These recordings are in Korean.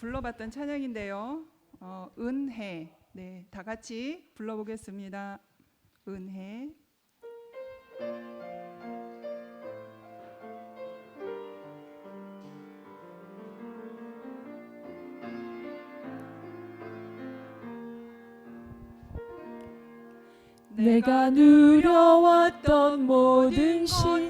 불러봤던 찬양인데요. 어, 은혜. 네, 다 같이 불러보겠습니다. 은혜. 내가 누려왔던 모든 시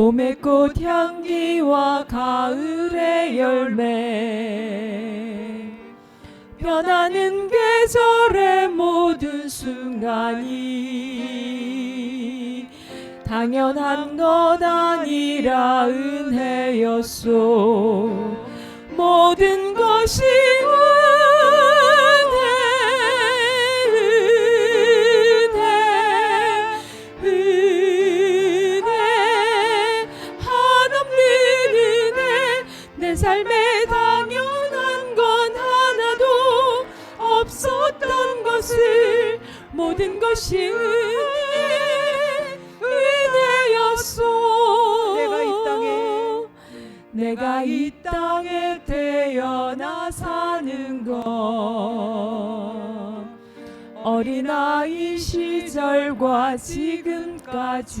봄의 꽃 향기와 가을의 열매. 변하는 계절의 모든 순간이 당연한 것 아니라 은혜였소. 모든 것이 삶에 당연한 건 하나도 없었던 것을 모든 것이 은혜 은혜였소. 내가 이 땅에 내가 이 땅에 태어나 사는 것. 어린아이 시절과 지금까지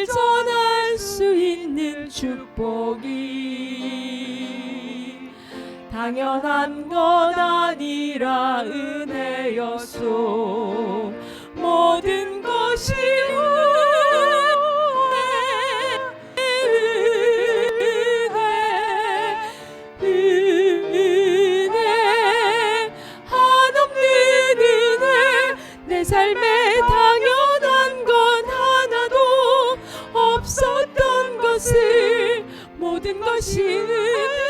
축복이 당연한 것 아니라 은혜였소. 모든 것이 모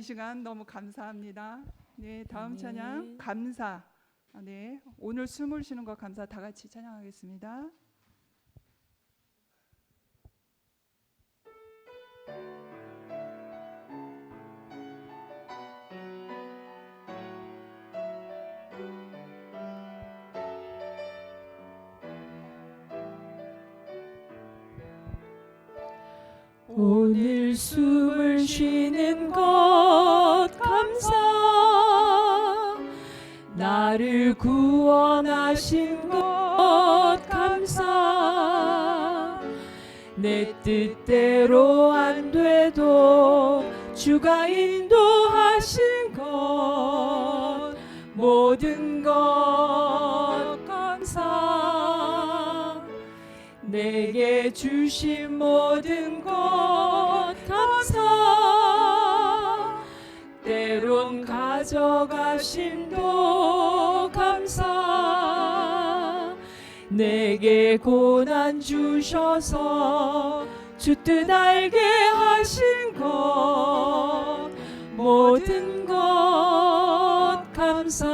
이 시간 너무 감사합니다. 네, 다음 아멘. 찬양 감사. 아, 네, 오늘 숨을 쉬는 것 감사 다 같이 찬양하겠습니다. 오늘 숨을 쉬는 것 구원하신 것 감사. 내 뜻대로 안 돼도 주가 인도하신 것 모든 것 감사. 내게 주신 모든 것 감사. 때론 가져가심 내게 고난 주셔서 주 뜻 알게 하신 것 모든 것 감사.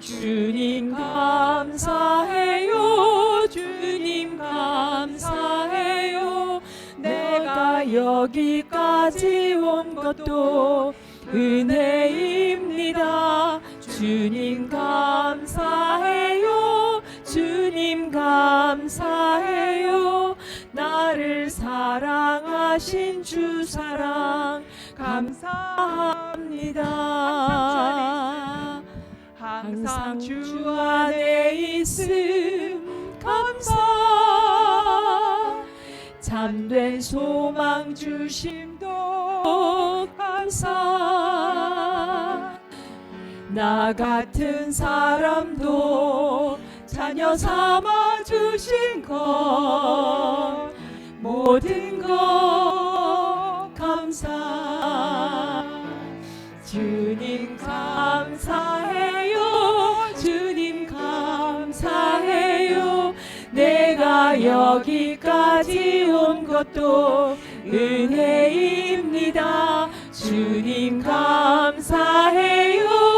주님 감사해요 주님 감사해요. 내가 여기까지 온 것도 은혜입니다. 주님 감사해요. 주님 감사해요. 나를 사랑하신 주 사랑 감사합니다. 항상 주 안에 있음 감사 참된 소망 주심도 감사 나 같은 사람도 자녀 삼아 주신 것 모든 것 감사. 주님 감사해요. 주님 감사해요. 내가 여기까지 온 것도 은혜입니다. 주님 감사해요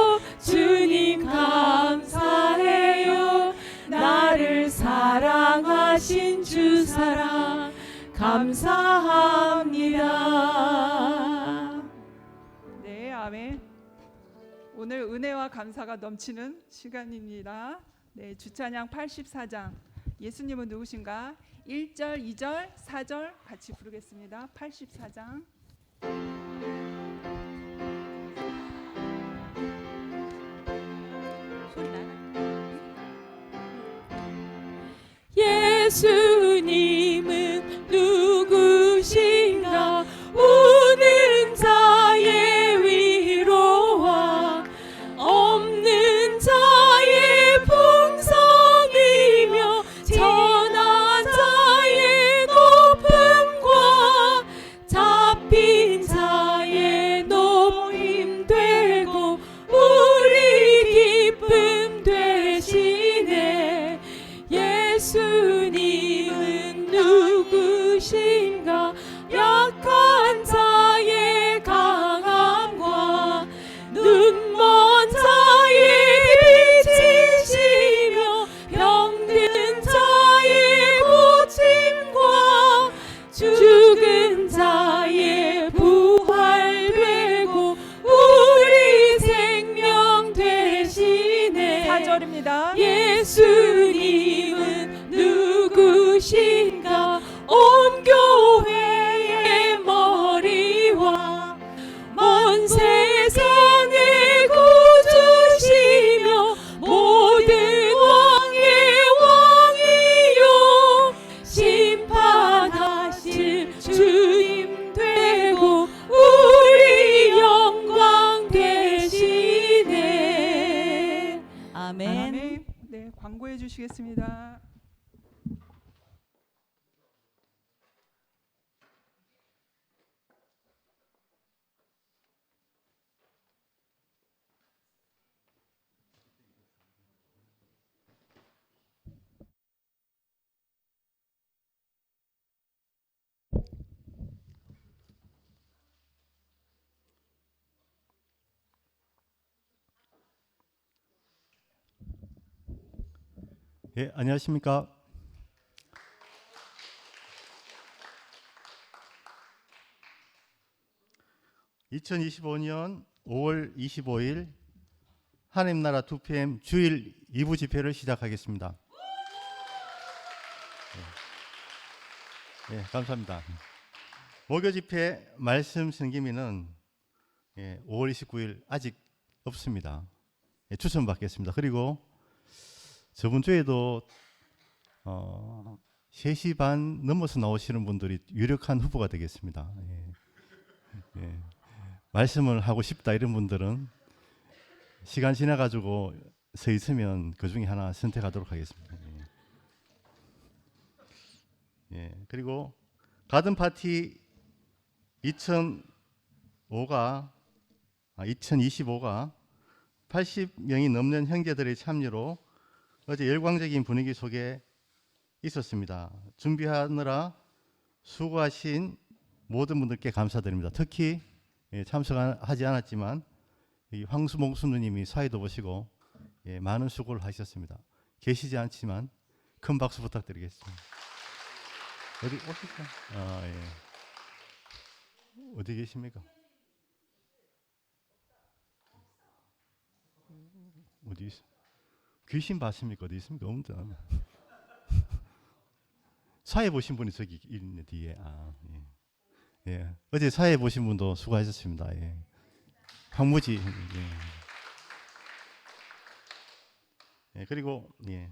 사랑하신 주 사랑 감사합니다 네, 아멘. 오늘 은혜와 감사가 넘치는 시간입니다. 네, 주찬양 84장. 예수님은 누구신가? 1절, 2절, 4절 같이 부르겠습니다. 84장. 예 예, 안녕하십니까? (2025년 5월 25일) 하나님 나라 2PM 주일 2부 집회를 시작하겠습니다. 예, 예, 감사합니다. 목요 집회 말씀 생기미는 예, 5월 29일 아직 없습니다. 예, 추천 받겠습니다. 그리고 저번 주에도 어, 3시 반 넘어서 나오시는 분들이 유력한 후보가 되겠습니다. 예. 예. 말씀을 하고 싶다 이런 분들은 시간 지나 가지고 서 있으면 그 중에 하나 선택하도록 하겠습니다. 예. 예. 그리고 가든 파티 2005가 아, 2025가 80명이 넘는 형제들의 참여로 어제 열광적인 분위기 속에 있었습니다. 준비하느라 수고하신 모든 분들께 감사드립니다. 특히 예, 참석하지 않았지만 이 황수몽수 누님이 사회도 보시고 예, 많은 수고를 하셨습니다. 계시지 않지만 큰 박수 부탁드리겠습니다. 어디 오실까요? 아, 예. 어디 계십니까? 어디 있어? 귀신 봤습니까? 어디 있습니까? 없다. 사회 보신 분이 저기 있네 뒤에. 아, 예. 예. 어제 사회 보신 분도 수고하셨습니다. 예. 황무지. 예. 예. 그리고 예.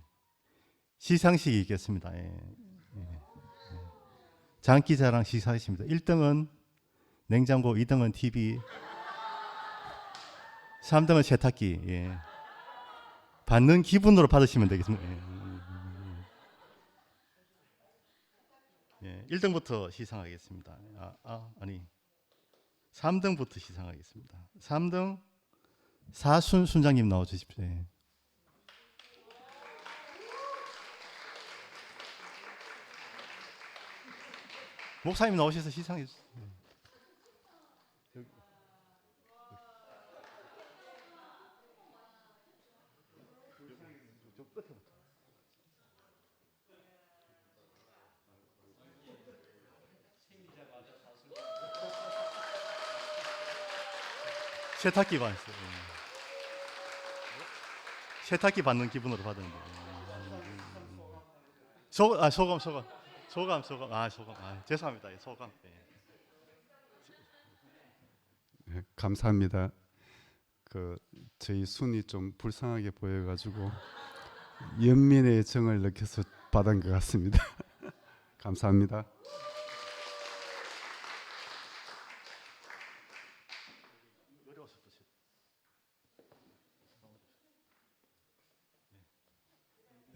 시상식이 있겠습니다. 예. 예. 예. 장기자랑 시상식입니다. 1등은 냉장고, 2등은 TV, 3등은 세탁기. 예. 받는 기분으로 받으시면 되겠습니다. 예. 예, 1등부터 시상하겠습니다. 아, 아 아니 3등부터 시상하겠습니다. 3등 사순 순장님 나와 주십시오. 예. 목사님 나오셔서 시상해 주세요. 세탁기 받았어요. 예. 세탁기 받는 기분으로 받았는데. 소, 아 소감 소감 소감 소감 아 소감 아 죄송합니다 예, 소감 예. 네, 감사합니다. 그 저희 순이 좀 불쌍하게 보여가지고 연민의 정을 느껴서 받은 것 같습니다. 감사합니다.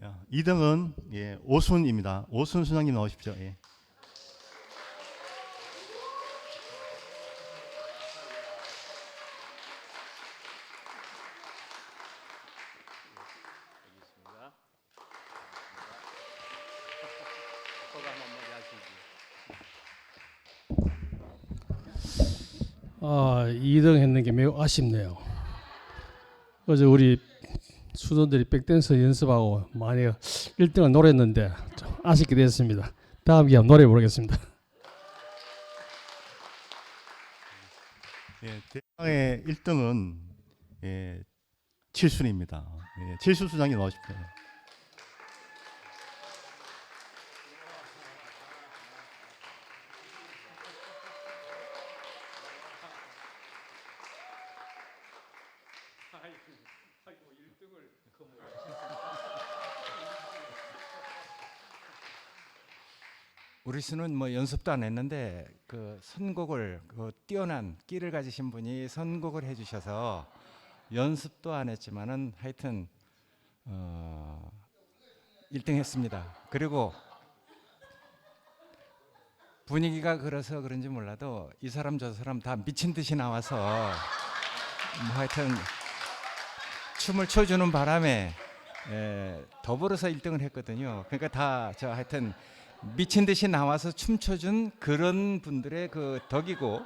야, 2등은 예, 오순입니다. 오순 순장님 나오십시오. 예. 매우 아쉽네요. 어제 우리 수도들이 백댄서 연습하고 많이 1등을 노렸는데 좀 아쉽게 됐습니다. 다음 기회 노래 부르겠습니다. 예, 대망의 1등은 예, 칠순입니다. 예, 칠순 수장님 나오십시오. 우리 수는 뭐 연습도 안 했는데 그 선곡을 그 뛰어난 끼를 가지신 분이 선곡을 해주셔서 연습도 안 했지만은 하여튼 어 1등 했습니다. 그리고 분위기가 그래서 그런지 몰라도 이 사람 저 사람 다 미친 듯이 나와서 뭐 하여튼 춤을 춰주는 바람에 에, 더불어서 1등을 했거든요. 그러니까 다 저 하여튼 미친 듯이 나와서 춤춰준 그런 분들의 그 덕이고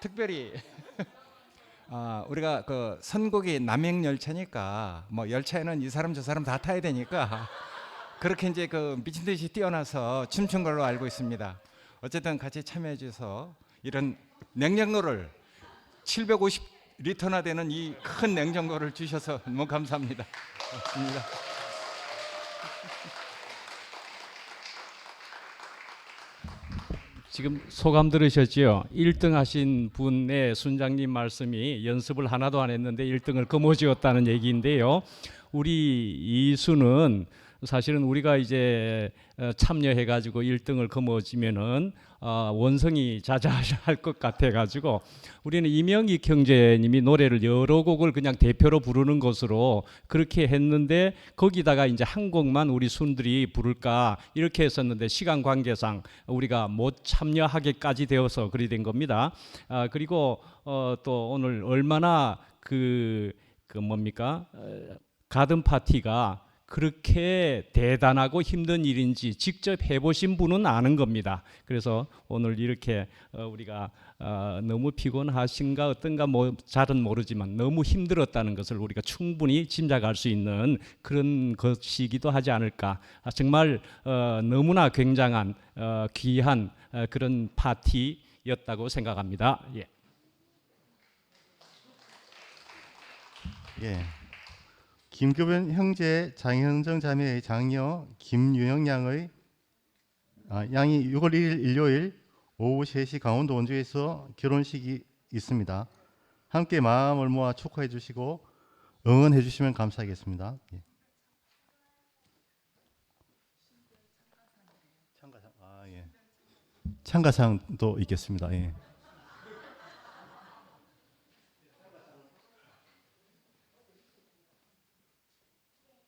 특별히 아, 우리가 그 선곡이 남행 열차니까 뭐 열차에는 이 사람 저 사람 다 타야 되니까 그렇게 이제 그 미친 듯이 뛰어나서 춤춘 걸로 알고 있습니다. 어쨌든 같이 참여해 주셔서 이런 냉장고를 750 리터나 되는 이 큰 냉장고를 주셔서 너무 감사합니다. 고맙습니다. 지금 소감 들으셨지요? 1등 하신 분의 순장님 말씀이 연습을 하나도 안 했는데 1등을 거머쥐었다는 얘기인데요. 우리 이수는 사실은 우리가 이제 어, 참여해 가지고 1등을 거머쥐면은 어, 원성이 자자할 것 같아가지고 우리는 이명익 형제님이 노래를 여러 곡을 그냥 대표로 부르는 것으로 그렇게 했는데 거기다가 이제 한 곡만 우리 순들이 부를까 이렇게 했었는데 시간 관계상 우리가 못 참여하게까지 되어서 그리 된 겁니다. 아, 그리고 어, 또 오늘 얼마나 그, 그 뭡니까 어, 가든 파티가 그렇게 대단하고 힘든 일인지 직접 해보신 분은 아는 겁니다. 그래서 오늘 이렇게 어, 우리가 어, 너무 피곤하신가 어떤가 뭐 잘은 모르지만 너무 힘들었다는 것을 우리가 충분히 짐작할 수 있는 그런 것이기도 하지 않을까. 아, 정말 어, 너무나 굉장한 어, 귀한 어, 그런 파티. 얘기였다고 생각합니다. 예. 예. 김규변 형제 장현정 자매의 장녀 김유영 양의 아, 양이 6월 1일 일요일 오후 3시 강원도 원주에서 결혼식이 있습니다. 함께 마음을 모아 축하해 주시고 응원해 주시면 감사하겠습니다. 예. 참가상 아 예. 참가상도 있겠습니다. 예.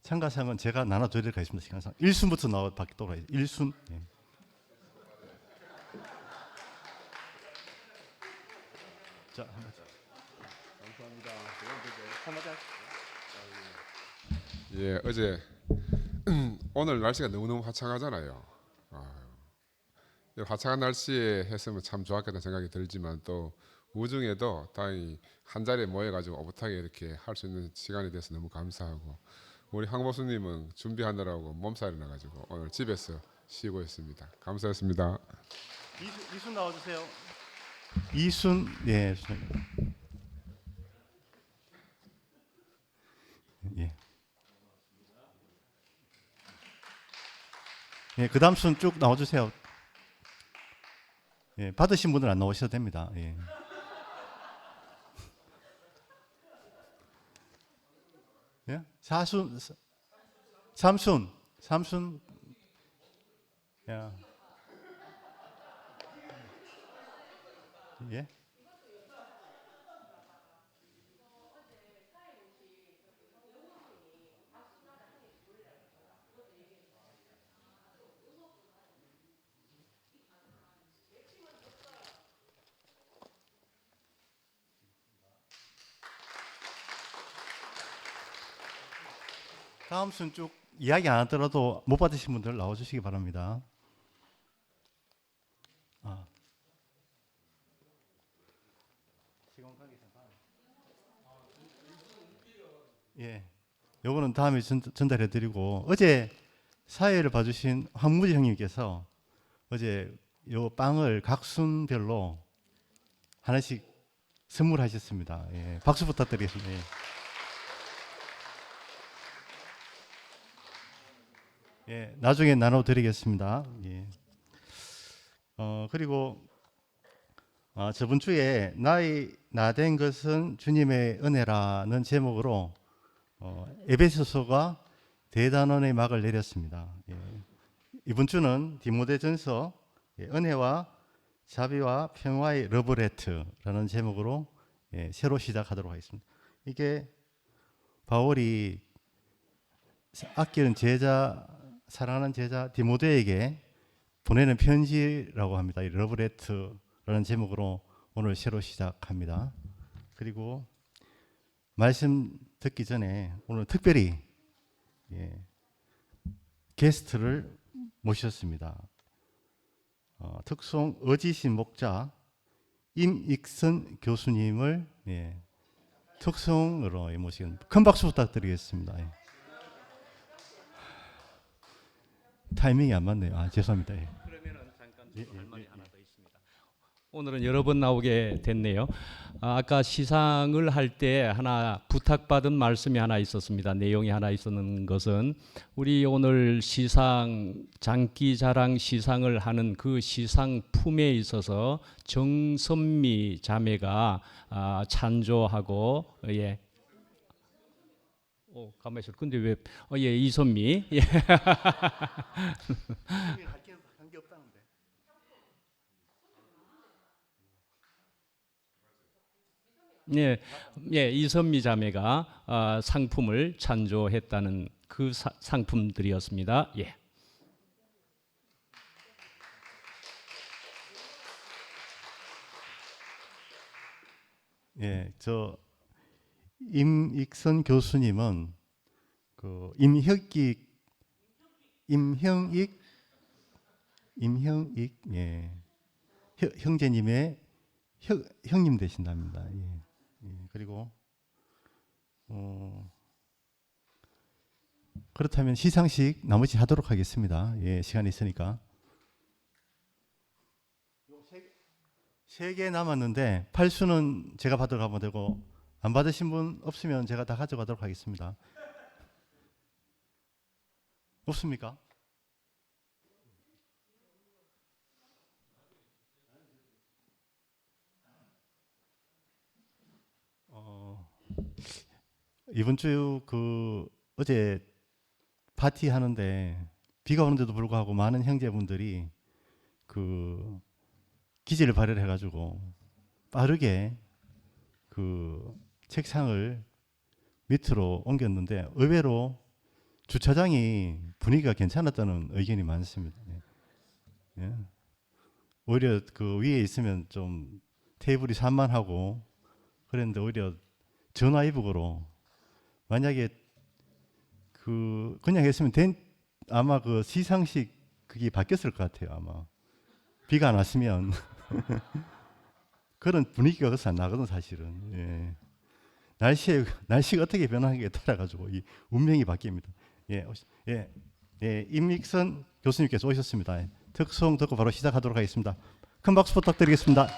참가상은 제가 나눠드리도록 하겠습니다. 시간상 1순부터 나와 받도록 하겠습니다. 1순. 예. 자, 한 번. 예, 어제 오늘 날씨가 너무너무 화창하잖아요. 이 화창한 날씨에 했으면 참 좋았겠다는 생각이 들지만 또 우중에도 다행히 한 자리에 모여가지고 오붓하게 이렇게 할 수 있는 시간이 돼서 너무 감사하고 우리 황보수님은 준비하느라고 몸살이 나가지고 오늘 집에서 쉬고 있습니다. 감사했습니다. 이순, 이순 나와주세요. 이순, 예. 예. 예, 그 다음 순 쭉 나와주세요. 예, 받으신 분들 안 나오셔도 됩니다. 예. 예? 사순, 사- 삼순, 삼순, 야. 예? 다음 순 쭉 이야기 안 하더라도 못 받으신 분들 나와주시기 바랍니다. 아. 예, 요거는 다음에 전, 전달해 드리고 어제 사회를 봐주신 황무지 형님께서 어제 요 빵을 각 순별로 하나씩 선물하셨습니다. 예, 박수 부탁드리겠습니다. 예. 예, 나중에 나눠드리겠습니다. 예. 어, 그리고 아, 저번 주에 나의 나된 것은 주님의 은혜라는 제목으로 어, 에베소서가 대단원의 막을 내렸습니다. 예. 이번 주는 디모데전서 예, 은혜와 자비와 평화의 러브레트라는 제목으로 예, 새로 시작하도록 하겠습니다. 이게 바울이 아끼는 제자 사랑하는 제자 디모데에게 보내는 편지라고 합니다. 이 러브레트라는 제목으로 오늘 새로 시작합니다. 그리고 말씀 듣기 전에 오늘 특별히 예, 게스트를 모셨습니다. 어, 특송 어지신 목자 임익선 교수님을 예, 특송으로 모시는 큰 박수 부탁드리겠습니다. 예. 타이밍이 안 맞네요. 아 죄송합니다. 예. 그러면은 잠깐 할 말이 하나 더 있습니다. 오늘은 여러 번 나오게 됐네요. 아, 아까 시상을 할 때 하나 부탁받은 말씀이 하나 있었습니다. 내용이 하나 있었는 것은 우리 오늘 시상 장기자랑 시상을 하는 그 시상품에 있어서 정선미 자매가 아, 찬조하고 예. 오, 가만히 있어. 근데 왜? 어, 예, 이선미. 예. 예, 예, 이선미 자매가 아, 상품을 찬조했다는 그 사- 상품들이었습니다. 예. 예, 저 임익선 교수님은 그 임혁기 임형익 임형익 예 형, 형제님의 형, 형님 되신답니다. 예, 예 그리고 어 그렇다면 시상식 나머지 하도록 하겠습니다. 예, 시간이 있으니까. 세 개 남았는데 팔수는 제가 받으러 가면 되고 안 받으신 분 없으면 제가 다 가져가도록 하겠습니다. 없습니까? 어, 이번 주 그 어제 파티 하는데 비가 오는데도 불구하고 많은 형제분들이 그 기지를 발휘해 가지고 빠르게 그 책상을 밑으로 옮겼는데 의외로 주차장이 분위기가 괜찮았다는 의견이 많습니다. 예. 예. 오히려 그 위에 있으면 좀 테이블이 산만하고 그랬는데 오히려 전화위복으로 만약에 그 그냥 했으면 된 아마 그 시상식 그게 바뀌었을 것 같아요 아마 비가 안 왔으면 그런 분위기가 그래서 안 나거든 사실은 예. 날씨에 날씨가 어떻게 변하는게 따라 가지고 이 운명이 바뀝니다 예, 예, 예 임익선 교수님께서 오셨습니다 예. 특송 듣고 바로 시작하도록 하겠습니다 큰 박수 부탁드리겠습니다.